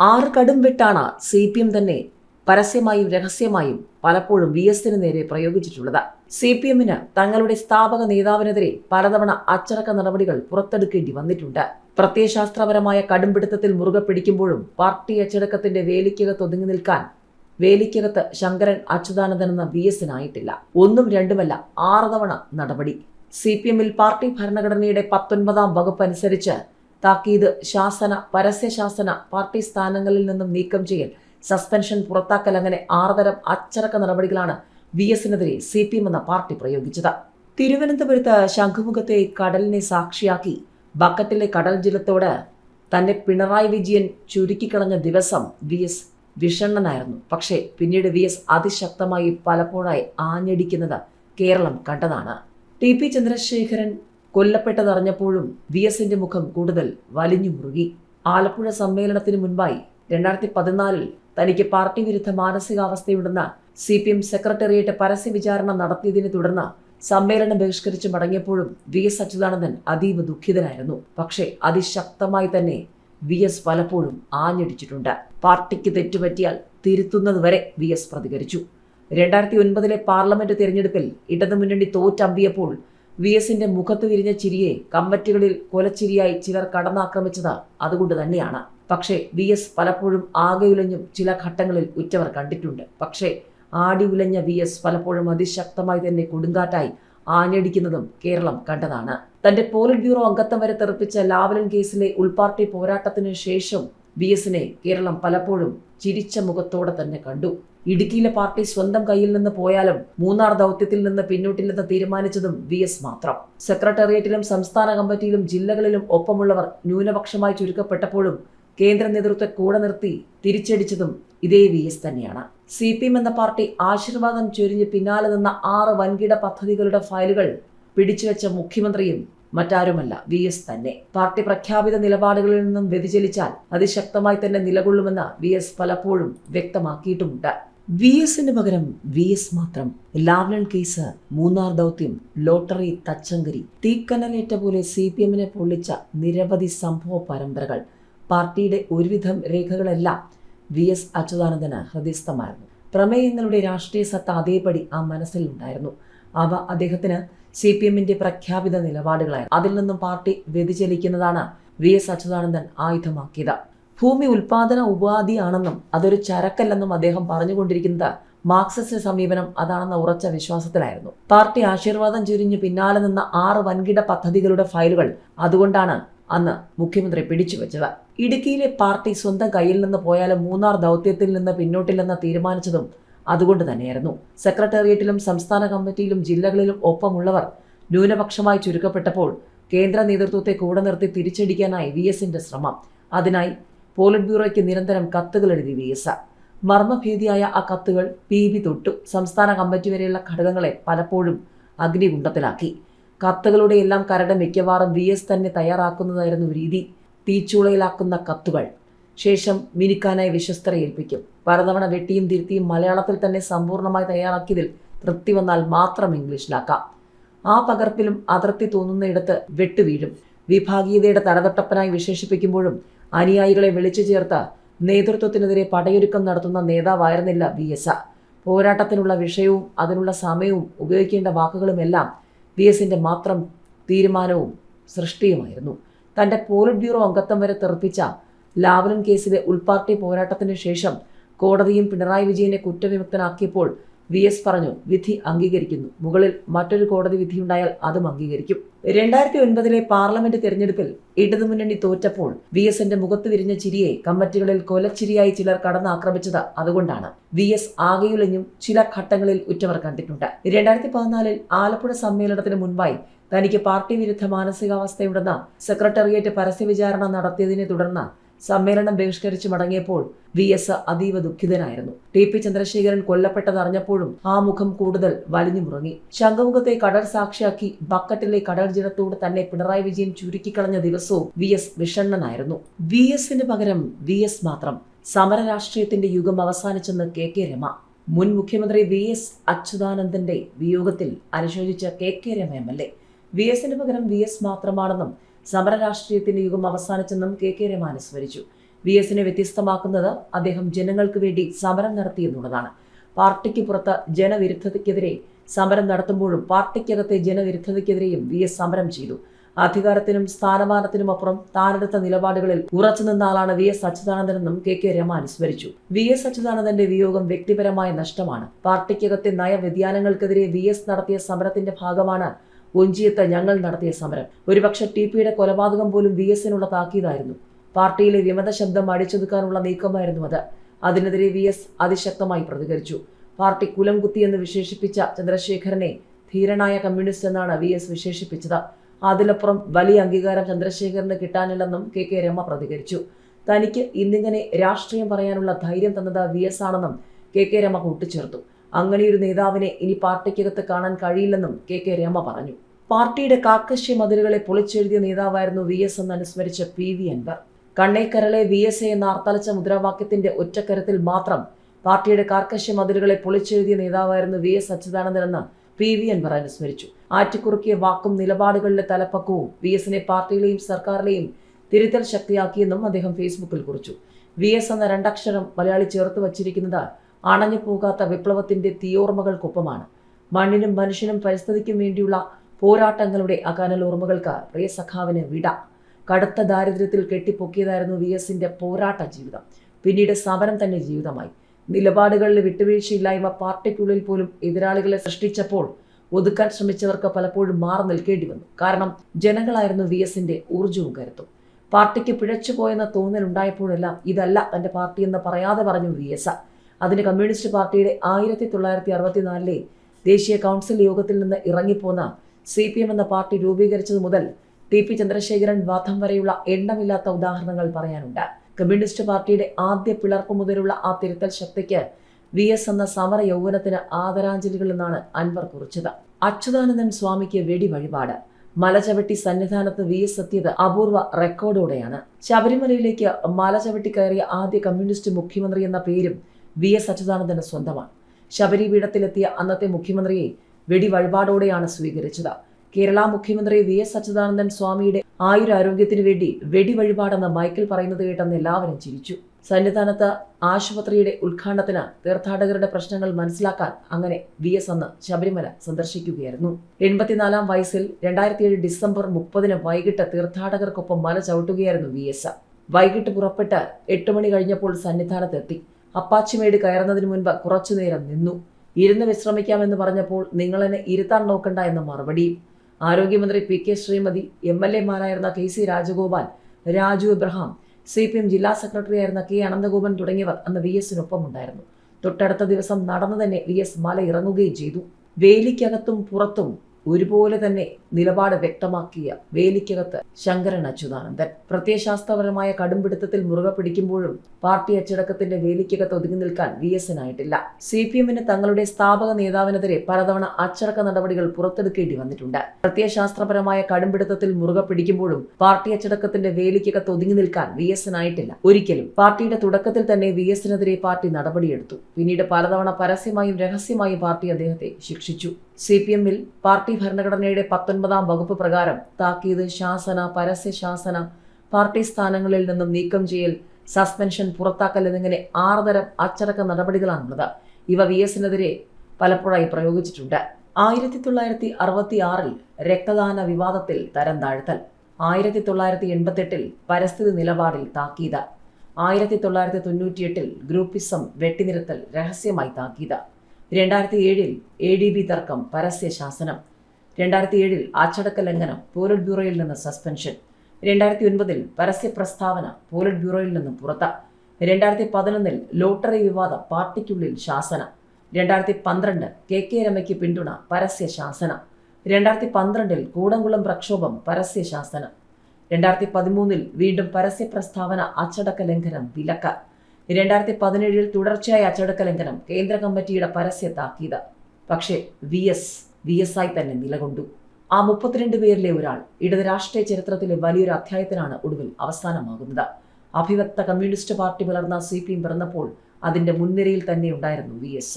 ആറ് കടും വിട്ടാണ് സി പി എം തന്നെ പരസ്യമായും രഹസ്യമായും പലപ്പോഴും വി എസിന് നേരെ പ്രയോഗിച്ചിട്ടുള്ളത്. സി പി എമ്മിന് തങ്ങളുടെ സ്ഥാപക നേതാവിനെതിരെ പലതവണ അച്ചടക്ക നടപടികൾ പുറത്തെടുക്കേണ്ടി വന്നിട്ടുണ്ട്. പ്രത്യയശാസ്ത്രപരമായ കടുംപിടുത്തത്തിൽ മുറുകെ പിടിക്കുമ്പോഴും പാർട്ടി അച്ചടക്കത്തിന്റെ വേലിക്കകത്ത് ഒതുങ്ങി നിൽക്കാൻ വേലിക്കകത്ത് ശങ്കരൻ അച്യുതാനന്ദൻ എന്ന വി എസിനായിട്ടില്ല. ഒന്നും രണ്ടുമല്ല ആറ് തവണ നടപടി. സി പി എമ്മിൽ പാർട്ടി ഭരണഘടനയുടെ പത്തൊൻപതാം വകുപ്പ് അനുസരിച്ച് താക്കീത് ശാസന പരസ്യ ശാസന പാർട്ടി സ്ഥാനങ്ങളിൽ നിന്നും നീക്കം ചെയ്യൽ സസ്പെൻഷൻ പുറത്താക്കൽ അങ്ങനെ ആറുതരം അച്ചടക്ക നടപടികളാണ് വി എസിനെതിരെ സി പി എം എന്ന പാർട്ടി പ്രയോഗിച്ചത്. തിരുവനന്തപുരത്ത് ശംഖുമുഖത്തെ കടലിനെ സാക്ഷിയാക്കി ബക്കറ്റിലെ കടൽ ജലത്തോട് തന്നെ പിണറായി വിജയൻ ചുരുക്കിക്കളഞ്ഞ ദിവസം വി എസ് വിഷണ്ണനായിരുന്നു. പക്ഷേ പിന്നീട് വി എസ് അതിശക്തമായി പലപ്പോഴായി ആഞ്ഞടിക്കുന്നത് കേരളം കണ്ടതാണ്. ടി പി ചന്ദ്രശേഖരൻ കൊല്ലപ്പെട്ടതറിഞ്ഞപ്പോഴും വി എസിന്റെ മുഖം കൂടുതൽ വലിഞ്ഞു മുറുകി. ആലപ്പുഴ സമ്മേളനത്തിന് മുൻപായി രണ്ടായിരത്തി പതിനാലിൽ തനിക്ക് പാർട്ടി വിരുദ്ധ മാനസികാവസ്ഥയുണ്ടെന്ന സി പി എം സെക്രട്ടേറിയറ്റ് പരസ്യ വിചാരണ നടത്തിയതിനെ തുടർന്ന് സമ്മേളനം ബഹിഷ്കരിച്ച് മടങ്ങിയപ്പോഴും വി എസ് അച്യുതാനന്ദൻ അതീവ ദുഃഖിതനായിരുന്നു. പക്ഷേ അതിശക്തമായി തന്നെ വി എസ് പലപ്പോഴും ആഞ്ഞടിച്ചിട്ടുണ്ട്. പാർട്ടിക്ക് തെറ്റുപറ്റിയാൽ തിരുത്തുന്നതുവരെ വി എസ് പ്രതികരിച്ചു. രണ്ടായിരത്തി ഒൻപതിലെ പാർലമെന്റ് തിരഞ്ഞെടുപ്പിൽ ഇടതുമുന്നണി തോറ്റമ്പിയപ്പോൾ വി എസിന്റെ മുഖത്ത് വിരിഞ്ഞ ചിരിയെ കമ്മറ്റികളിൽ കൊലച്ചിരിയായി ചിലർ കടന്നാക്രമിച്ചത് അതുകൊണ്ട് തന്നെയാണ്. പക്ഷേ വി എസ് പലപ്പോഴും ആകെയുലഞ്ഞും ചില ഘട്ടങ്ങളിൽ ഉറ്റവർ കണ്ടിട്ടുണ്ട്. പക്ഷേ ആടി ഉലഞ്ഞ വി എസ് പലപ്പോഴും അതിശക്തമായി തന്നെ കൊടുങ്കാറ്റായി ആഞ്ഞടിക്കുന്നതും കേരളം കണ്ടതാണ്. തന്റെ പോളിറ്റ് ബ്യൂറോ അംഗത്വം വരെ തെറിപ്പിച്ച ലാവലൻ കേസിലെ ഉൾപാർട്ടി പോരാട്ടത്തിന് ശേഷം വി എസിനെ കേരളം പലപ്പോഴും ചിരിച്ച മുഖത്തോടെ തന്നെ കണ്ടു. ഇടുക്കിയിലെ പാർട്ടി സ്വന്തം കയ്യിൽ നിന്ന് പോയാലും മൂന്നാർ ദൗത്യത്തിൽ നിന്ന് പിന്നോട്ടില്ലെന്ന് തീരുമാനിച്ചതും വി എസ് മാത്രം. സെക്രട്ടേറിയറ്റിലും സംസ്ഥാന കമ്മിറ്റിയിലും ജില്ലകളിലും ഒപ്പമുള്ളവർ ന്യൂനപക്ഷമായി ചുരുക്കപ്പെട്ടപ്പോഴും കേന്ദ്ര നേതൃത്വത്തെ കൂടെ നിർത്തി തിരിച്ചടിച്ചതും ഇതേ വി എസ് തന്നെയാണ്. സി പി എം എന്ന പാർട്ടി ആശീർവാദം ചൊരിഞ്ഞ് പിന്നാലെ നിന്ന ആറ് വൻകിട പദ്ധതികളുടെ ഫയലുകൾ പിടിച്ചുവെച്ച മുഖ്യമന്ത്രിയും മറ്റാരുമല്ല വി എസ് തന്നെ. പാർട്ടി പ്രഖ്യാപിത നിലപാടുകളിൽ നിന്നും വ്യതിചലിച്ചാൽ അതിശക്തമായി തന്നെ നിലകൊള്ളുമെന്ന് വി എസ് പലപ്പോഴും വ്യക്തമാക്കിയിട്ടുമുണ്ട്. വി എസിന് പകരം വി എസ് മാത്രം. ലാവ്ലൻ കേസ് മൂന്നാർ ദൗത്യം ലോട്ടറി തച്ചങ്കരി. തീക്കനലേറ്റ പോലെ സി പി എമ്മിനെ പൊള്ളിച്ച നിരവധി സംഭവ പരമ്പരകൾ. പാർട്ടിയുടെ ഒരുവിധം രേഖകളെല്ലാം വി എസ് അച്യുതാനന്ദന് ഹൃദയസ്ഥമായിരുന്നു. പ്രമേയങ്ങളുടെ രാഷ്ട്രീയ സത്ത അതേപടി ആ മനസ്സിലുണ്ടായിരുന്നു. അവ അദ്ദേഹത്തിന് സി പി എമ്മിന്റെ പ്രഖ്യാപിത നിലപാടുകളായിരുന്നു. അതിൽ നിന്നും പാർട്ടി വ്യതിചലിക്കുന്നതാണ് വി എസ് അച്യുതാനന്ദൻ ആയുധമാക്കിയത്. ഭൂമി ഉൽപാദന ഉപാധിയാണെന്നും അതൊരു ചരക്കല്ലെന്നും അദ്ദേഹം പറഞ്ഞുകൊണ്ടിരിക്കുന്നത് മാർക്സിസ്റ്റ് സമീപനം അതാണെന്ന ഉറച്ച വിശ്വാസത്തിലായിരുന്നു. പാർട്ടി ആശീർവാദം ചുരിഞ്ഞ് പിന്നാലെ നിന്ന ആറ് വൻകിട പദ്ധതികളുടെ ഫയലുകൾ അതുകൊണ്ടാണ് അന്ന് മുഖ്യമന്ത്രി പിടിച്ചുവെച്ചത് ഇടുക്കിയിലെ പാർട്ടി സ്വന്തം കയ്യിൽ നിന്ന് പോയാലും മൂന്നാർ ദൗത്യത്തിൽ നിന്ന് പിന്നോട്ടില്ലെന്ന് തീരുമാനിച്ചതും അതുകൊണ്ട് തന്നെയായിരുന്നു. സെക്രട്ടേറിയറ്റിലും സംസ്ഥാന കമ്മിറ്റിയിലും ജില്ലകളിലും ഒപ്പമുള്ളവർ ന്യൂനപക്ഷമായി ചുരുക്കപ്പെട്ടപ്പോൾ കേന്ദ്ര നേതൃത്വത്തെ കൂടെ നിർത്തി തിരിച്ചടിക്കാനായി വി എസിന്റെ ശ്രമം. അതിനായി പോളിറ്റ് ബ്യൂറോയ്ക്ക് നിരന്തരം കത്തുകൾ എഴുതി വി എസ് മർമ്മഭീതിയായ ആ കത്തുകൾ പി ബി തൊട്ടു. സംസ്ഥാന കമ്മിറ്റി വരെയുള്ള ഘടകങ്ങളെ പലപ്പോഴും അഗ്നികുണ്ടത്തിലാക്കി. കത്തുകളുടെ എല്ലാം കരട് മിക്കവാറും വി എസ് തന്നെ തയ്യാറാക്കുന്നതായിരുന്നു രീതി. തീച്ചൂളയിലാക്കുന്ന കത്തുകൾ. ശേഷം മിനുക്കാനായി വിശ്വസ്തരെ ഏൽപ്പിക്കും. പലതവണ വെട്ടിയും തിരുത്തിയും മലയാളത്തിൽ തന്നെ സമ്പൂർണമായി തയ്യാറാക്കിയതിൽ തൃപ്തി വന്നാൽ മാത്രം ഇംഗ്ലീഷിലാക്കാം. ആ പകർപ്പിലും അതിർത്തി തോന്നുന്നയിടത്ത് വെട്ടുവീഴും. വിഭാഗീയതയുടെ തലതൊട്ടപ്പനായി വിശേഷിപ്പിക്കുമ്പോഴും അനുയായികളെ വിളിച്ചു ചേർത്ത് നേതൃത്വത്തിനെതിരെ പടയൊരുക്കം നടത്തുന്ന നേതാവായിരുന്നില്ല വി എസ് പോരാട്ടത്തിനുള്ള വിഷയവും അതിനുള്ള സമയവും ഉപയോഗിക്കേണ്ട വാക്കുകളുമെല്ലാം വി എസിന്റെ മാത്രം തീരുമാനവും സൃഷ്ടിയുമായിരുന്നു. തന്റെ പോളിറ്റ് ബ്യൂറോ അംഗത്വം വരെ തെറിപ്പിച്ച ലാവലൻ കേസിലെ ഉൾപാർട്ടി പോരാട്ടത്തിന് ശേഷം കോടതിയും പിണറായി വിജയനെ കുറ്റവിമുക്തനാക്കിയപ്പോൾ വി എസ് പറഞ്ഞു വിധി അംഗീകരിക്കുന്നു. മുകളിൽ മറ്റൊരു കോടതി വിധിയുണ്ടായാൽ അതും അംഗീകരിക്കും. രണ്ടായിരത്തി ഒൻപതിലെ പാർലമെന്റ് തെരഞ്ഞെടുപ്പിൽ ഇടതുമുന്നണി തോറ്റപ്പോൾ വി എസിന്റെ മുഖത്ത് വിരിഞ്ഞ ചിരിയെ കമ്മിറ്റികളിൽ കൊലച്ചിരിയായി ചിലർ കടന്നാക്രമിച്ചത് അതുകൊണ്ടാണ്. വി എസ് ആകെയുലഞ്ഞും ചില ഘട്ടങ്ങളിൽ ഉറ്റവർ കണ്ടിട്ടുണ്ട്. രണ്ടായിരത്തി പതിനാലിൽ ആലപ്പുഴ സമ്മേളനത്തിന് മുൻപായി തനിക്ക് പാർട്ടി വിരുദ്ധ മാനസികാവസ്ഥയുണ്ടെന്ന് സെക്രട്ടേറിയറ്റ് പരസ്യ വിചാരണ നടത്തിയതിനെ തുടർന്ന് സമ്മേളനം ബഹിഷ്കരിച്ച് മടങ്ങിയപ്പോൾ വി എസ് അതീവ ദുഃഖിതനായിരുന്നു. ടി പി ചന്ദ്രശേഖരൻ കൊല്ലപ്പെട്ടതറിഞ്ഞപ്പോഴും ആ മുഖം കൂടുതൽ വലിഞ്ഞു മുറങ്ങി ശംഖുമുഖത്തെ കടൽ സാക്ഷിയാക്കി ബക്കറ്റിലെ കടൽ ജലത്തോട് തന്നെ പിണറായി വിജയൻ ചുരുക്കിക്കളഞ്ഞ ദിവസവും വി എസ് വിഷണ്ണനായിരുന്നു. വി എസിന് പകരം വി എസ് മാത്രം. സമര രാഷ്ട്രീയത്തിന്റെ യുഗം അവസാനിച്ചെന്ന് കെ കെ രമ. മുൻ മുഖ്യമന്ത്രി വി എസ് അച്യുതാനന്ദന്റെ വിയോഗത്തിൽ അനുശോചിച്ച K K Rama M L A. V എസിന് പകരം വി എസ് മാത്രമാണെന്നും സമര രാഷ്ട്രീയത്തിന്റെ യുഗം അവസാനിച്ചെന്നും കെ കെ രമാൻ സ്മരിച്ചു വി എസിനെ വ്യത്യസ്തമാക്കുന്നത് അദ്ദേഹം ജനങ്ങൾക്ക് വേണ്ടി സമരം നടത്തിയെന്നുള്ളതാണ്. പാർട്ടിക്ക് പുറത്ത് ജനവിരുദ്ധതയ്ക്കെതിരെ സമരം നടത്തുമ്പോഴും പാർട്ടിക്കകത്തെ ജനവിരുദ്ധതയ്ക്കെതിരെയും വി എസ് സമരം ചെയ്തു. അധികാരത്തിനും സ്ഥാനമാനത്തിനും അപ്പുറം താനെടുത്ത നിലപാടുകളിൽ ഉറച്ചു നിന്ന ആളാണ് വി എസ് അച്യുതാനന്ദനെന്നും കെ കെ രമ അനുസ്മരിച്ചു വി എസ് അച്യുതാനന്ദന്റെ വിയോഗം വ്യക്തിപരമായ നഷ്ടമാണ്. പാർട്ടിക്കകത്തെ നയവ്യതിയാനങ്ങൾക്കെതിരെ വി എസ് നടത്തിയ സമരത്തിന്റെ ഭാഗമാണ് ഒഞ്ചിയത്ത് ഞങ്ങൾ നടത്തിയ സമരം. ഒരുപക്ഷെ ടി പിയുടെ കൊലപാതകം പോലും വി എസിനുള്ള താക്കീതായിരുന്നു. പാർട്ടിയിലെ വിമത ശബ്ദം അടിച്ചൊതുക്കാനുള്ള നീക്കമായിരുന്നു അത്. അതിനെതിരെ വി എസ് അതിശക്തമായി പ്രതികരിച്ചു. പാർട്ടി കുലം കുത്തിയെന്ന് വിശേഷിപ്പിച്ച ചന്ദ്രശേഖരനെ ധീരനായ കമ്മ്യൂണിസ്റ്റ് എന്നാണ് വി എസ് വിശേഷിപ്പിച്ചത്. അതിലപ്പുറം വലിയ അംഗീകാരം ചന്ദ്രശേഖരന് കിട്ടാനില്ലെന്നും കെ കെ രമ പ്രതികരിച്ചു. തനിക്ക് ഇന്നിങ്ങനെ രാഷ്ട്രീയം പറയാനുള്ള ധൈര്യം തന്നത് വി എസ് ആണെന്നും കെ കെ രമ കൂട്ടിച്ചേർത്തു. അങ്ങനെയൊരു നേതാവിനെ ഇനി പാർട്ടിക്കകത്ത് കാണാൻ കഴിയില്ലെന്നും കെ കെ രമ പറഞ്ഞു. പാർട്ടിയുടെ കാക്കശ്യ മതിലുകളെ പൊളിച്ചെഴുതിയ നേതാവായിരുന്നു വി എസ് എന്ന് അനുസ്മരിച്ച പി വി അൻവർ. കണ്ണേക്കരളെ വി എസ് എ എന്ന അർത്തലച്ച മുദ്രാവാക്യത്തിന്റെ ഒറ്റക്കരത്തിൽ മാത്രം പാർട്ടിയുടെ കാർക്കശ്യ മതിലുകളെ പൊളിച്ചെഴുതിയ നേതാവായിരുന്നു വി എസ് അച്യുതാനന്ദനെന്ന് പി വി അൻവർ അനുസ്മരിച്ചു. ആറ്റിക്കുറുക്കിയ വാക്കും നിലപാടുകളിലെ തലപ്പക്കവും വി എസിനെ പാർട്ടിയിലെയും സർക്കാരിലെയും തിരുത്തൽ ശക്തിയാക്കിയെന്നും അദ്ദേഹം ഫേസ്ബുക്കിൽ കുറിച്ചു. വി എസ് എന്ന രണ്ടക്ഷരം മലയാളി ചേർത്ത് വച്ചിരിക്കുന്നത് അണഞ്ഞു പോകാത്ത വിപ്ലവത്തിന്റെ തീയോർമ്മകൾക്കൊപ്പമാണ് മണ്ണിനും മനുഷ്യനും പരിസ്ഥിതിക്കും വേണ്ടിയുള്ള പോരാട്ടങ്ങളുടെ അകാനൽ ഓർമ്മകൾക്ക് പ്രിയ സഖാവിന് വിട. കടുത്ത ദാരിദ്ര്യത്തിൽ കെട്ടിപ്പൊക്കിയതായിരുന്നു വി എസിന്റെ പോരാട്ട ജീവിതം. പിന്നീട് സമരം തന്നെ ജീവിതമായി. നിലപാടുകളിൽ വിട്ടുവീഴ്ചയില്ലായ്മ പാർട്ടിക്കുള്ളിൽ പോലും എതിരാളികളെ സൃഷ്ടിച്ചപ്പോൾ ഒതുക്കാൻ ശ്രമിച്ചവർക്ക് പലപ്പോഴും മാറി നിൽക്കേണ്ടി വന്നു. കാരണം ജനങ്ങളായിരുന്നു വി എസിന്റെ ഊർജവും കരുത്തും. പാർട്ടിക്ക് പിഴച്ചുപോയെന്ന തോന്നലുണ്ടായപ്പോഴെല്ലാം ഇതല്ല തന്റെ പാർട്ടി എന്ന് പറയാതെ പറഞ്ഞു വി എസ്. അതിന് കമ്മ്യൂണിസ്റ്റ് പാർട്ടിയുടെ ആയിരത്തി തൊള്ളായിരത്തി അറുപത്തിനാലിലെ ദേശീയ കൗൺസിൽ യോഗത്തിൽ നിന്ന് ഇറങ്ങിപ്പോന്ന സി പി എം എന്ന പാർട്ടി രൂപീകരിച്ചതു മുതൽ ടി പി ചന്ദ്രശേഖരൻ വാദം വരെയുള്ള എണ്ണമില്ലാത്ത ഉദാഹരണങ്ങൾ പറയാനുണ്ട്. കമ്മ്യൂണിസ്റ്റ് പാർട്ടിയുടെ ആദ്യ പിളർപ്പ് മുതലുള്ള ആ തിരുത്തൽ ശക്തിക്ക് വി എസ് എന്ന സമര യൗവനത്തിന് ആദരാഞ്ജലികൾ എന്നാണ് അൻവർ കുറിച്ചത്. അച്യുതാനന്ദൻ സ്വാമിക്ക് വെടി വഴിപാട്. മലചവിട്ടി സന്നിധാനത്ത് വി എസ് എത്തിയത് അപൂർവ റെക്കോർഡോടെയാണ്. ശബരിമലയിലേക്ക് മലചവിട്ടി കയറിയ ആദ്യ കമ്മ്യൂണിസ്റ്റ് മുഖ്യമന്ത്രി എന്ന പേരും വി എസ് അച്യുതാനന്ദന് സ്വന്തമാണ്. ശബരി പീഠത്തിലെത്തിയ അന്നത്തെ മുഖ്യമന്ത്രിയെ വെടി വഴിപാടോടെയാണ് സ്വീകരിച്ചത്. കേരള മുഖ്യമന്ത്രി വി എസ് അച്യുതാനന്ദൻ സ്വാമിയുടെ ആയുരാരോഗ്യത്തിനു വേണ്ടി വെടി വഴിപാടെന്ന് മൈക്കിൾ പറയുന്നത് കേട്ടെന്ന് എല്ലാവരും ചിരിച്ചു. സന്നിധാനത്ത് ആശുപത്രിയുടെ ഉദ്ഘാടനത്തിന് തീർത്ഥാടകരുടെ പ്രശ്നങ്ങൾ മനസ്സിലാക്കാൻ അങ്ങനെ വി എസ് അന്ന് ശബരിമല സന്ദർശിക്കുകയായിരുന്നു. എൺപത്തിനാലാം വയസ്സിൽ രണ്ടായിരത്തി ഏഴ് ഡിസംബർ മുപ്പതിന് വൈകിട്ട് തീർത്ഥാടകർക്കൊപ്പം മല ചവിട്ടുകയായിരുന്നു വി എസ്. വൈകിട്ട് പുറപ്പെട്ട് എട്ട് മണി കഴിഞ്ഞപ്പോൾ സന്നിധാനത്തെത്തി. അപ്പാച്ചിമേട് കയറുന്നതിന് മുൻപ് കുറച്ചുനേരം നിന്നു. ഇരുന്ന് വിശ്രമിക്കാമെന്ന് പറഞ്ഞപ്പോൾ നിങ്ങൾ എന്നെ ഇരുത്താൻ നോക്കണ്ട എന്ന മറുപടിയും ആരോഗ്യമന്ത്രി P K Sreemathi M L എമാരായിരുന്ന K C Rajagopal Raju Abraham C P M ജില്ലാ സെക്രട്ടറി ആയിരുന്ന കെ അനന്തഗോപൻ തുടങ്ങിയവർ അന്ന് വി എസിനൊപ്പം ഉണ്ടായിരുന്നു തൊട്ടടുത്ത ദിവസം നടന്നു തന്നെ വി എസ് മല ഇറങ്ങുകയും ചെയ്തു. വേലിക്കകത്തും പുറത്തും ഒരുപോലെ തന്നെ നിലപാട് വ്യക്തമാക്കിയ വേലിക്കകത്ത് ശങ്കരൻ അച്യുതാനന്ദൻ. പ്രത്യയശാസ്ത്രപരമായ കടുംപിടുത്തത്തിൽ മുറുകെ പിടിക്കുമ്പോഴും പാർട്ടി അച്ചടക്കത്തിന്റെ വേലിക്കകത്ത് ഒതുങ്ങി നിൽക്കാൻ വി എസിനായിട്ടില്ല സി പി എമ്മിന് തങ്ങളുടെ സ്ഥാപക നേതാവിനെതിരെ പലതവണ അച്ചടക്ക നടപടികൾ പുറത്തെടുക്കേണ്ടി വന്നിട്ടുണ്ട്. പ്രത്യയശാസ്ത്രപരമായ കടുംപിടുത്തത്തിൽ മുറുകെ പിടിക്കുമ്പോഴും പാർട്ടി അച്ചടക്കത്തിന്റെ വേലിക്കകത്ത് ഒതുങ്ങി നിൽക്കാൻ വി എസിനായിട്ടില്ല ഒരിക്കലും പാർട്ടിയുടെ തുടക്കത്തിൽ തന്നെ വി എസിനെതിരെ പാർട്ടി നടപടിയെടുത്തു. പിന്നീട് പലതവണ പരസ്യമായും രഹസ്യമായും പാർട്ടി അദ്ദേഹത്തെ ശിക്ഷിച്ചു. സി പി എമ്മിൽ പാർട്ടി ഭരണഘടനയുടെ പത്തൊൻപതാം വകുപ്പ് പ്രകാരം താക്കീത് ശാസന പരസ്യ ശാസന പാർട്ടി സ്ഥാനങ്ങളിൽ നിന്നും നീക്കം ചെയ്യൽ സസ്പെൻഷൻ പുറത്താക്കൽ എന്നിങ്ങനെ ആറുതരം അച്ചടക്ക നടപടികളാണുള്ളത്. ഇവ വി എസിനെതിരെ പലപ്പോഴായി പ്രയോഗിച്ചിട്ടുണ്ട്. ആയിരത്തി തൊള്ളായിരത്തി അറുപത്തി ആറിൽ രക്തദാന വിവാദത്തിൽ തരം താഴ്ത്തൽ. ആയിരത്തി തൊള്ളായിരത്തി എൺപത്തെട്ടിൽ പരിസ്ഥിതി നിലപാടിൽ താക്കീത്. ആയിരത്തി തൊള്ളായിരത്തി തൊണ്ണൂറ്റിയെട്ടിൽ ഗ്രൂപ്പിസം വെട്ടിനിരത്തൽ രഹസ്യമായി താക്കീത്. രണ്ടായിരത്തി ഏഴിൽ എ ഡി ബി തർക്കം പരസ്യ ശാസനം. രണ്ടായിരത്തി ഏഴിൽ അച്ചടക്ക ലംഘനം പോലറ്റ് ബ്യൂറോയിൽ നിന്ന് സസ്പെൻഷൻ. രണ്ടായിരത്തി ഒൻപതിൽ പരസ്യ പ്രസ്താവന പോലറ്റ് ബ്യൂറോയിൽ നിന്ന് പുറത്ത്. രണ്ടായിരത്തി പതിനൊന്നിൽ ലോട്ടറി വിവാദം പാർട്ടിക്കുള്ളിൽ ശാസന. രണ്ടായിരത്തി പന്ത്രണ്ട് കെ കെ രമയ്ക്ക് പിന്തുണ പരസ്യ ശാസന. രണ്ടായിരത്തി പന്ത്രണ്ടിൽ കൂടംകുളം പ്രക്ഷോഭം പരസ്യ ശാസന. രണ്ടായിരത്തി പതിമൂന്നിൽ വീണ്ടും പരസ്യ പ്രസ്താവന അച്ചടക്ക ലംഘനം വിലക്ക്. രണ്ടായിരത്തി പതിനേഴിൽ തുടർച്ചയായ അച്ചടക്ക ലംഘനം കേന്ദ്ര കമ്മിറ്റിയുടെ പരസ്യ താക്കീത്. പക്ഷേ വി എസ് വി എസ് ആയി തന്നെ നിലകൊണ്ടു. ആ മുപ്പത്തിരണ്ട് പേരിലെ ഒരാൾ ഇടത് രാഷ്ട്രീയ ചരിത്രത്തിലെ വലിയൊരു അധ്യായത്തിനാണ് ഒടുവിൽ അവസാനമാകുന്നത്. അഭിവക്ത കമ്മ്യൂണിസ്റ്റ് പാർട്ടി വളർന്ന സി പി എം പിറന്നപ്പോൾ അതിന്റെ മുൻനിരയിൽ തന്നെ ഉണ്ടായിരുന്നു വി എസ്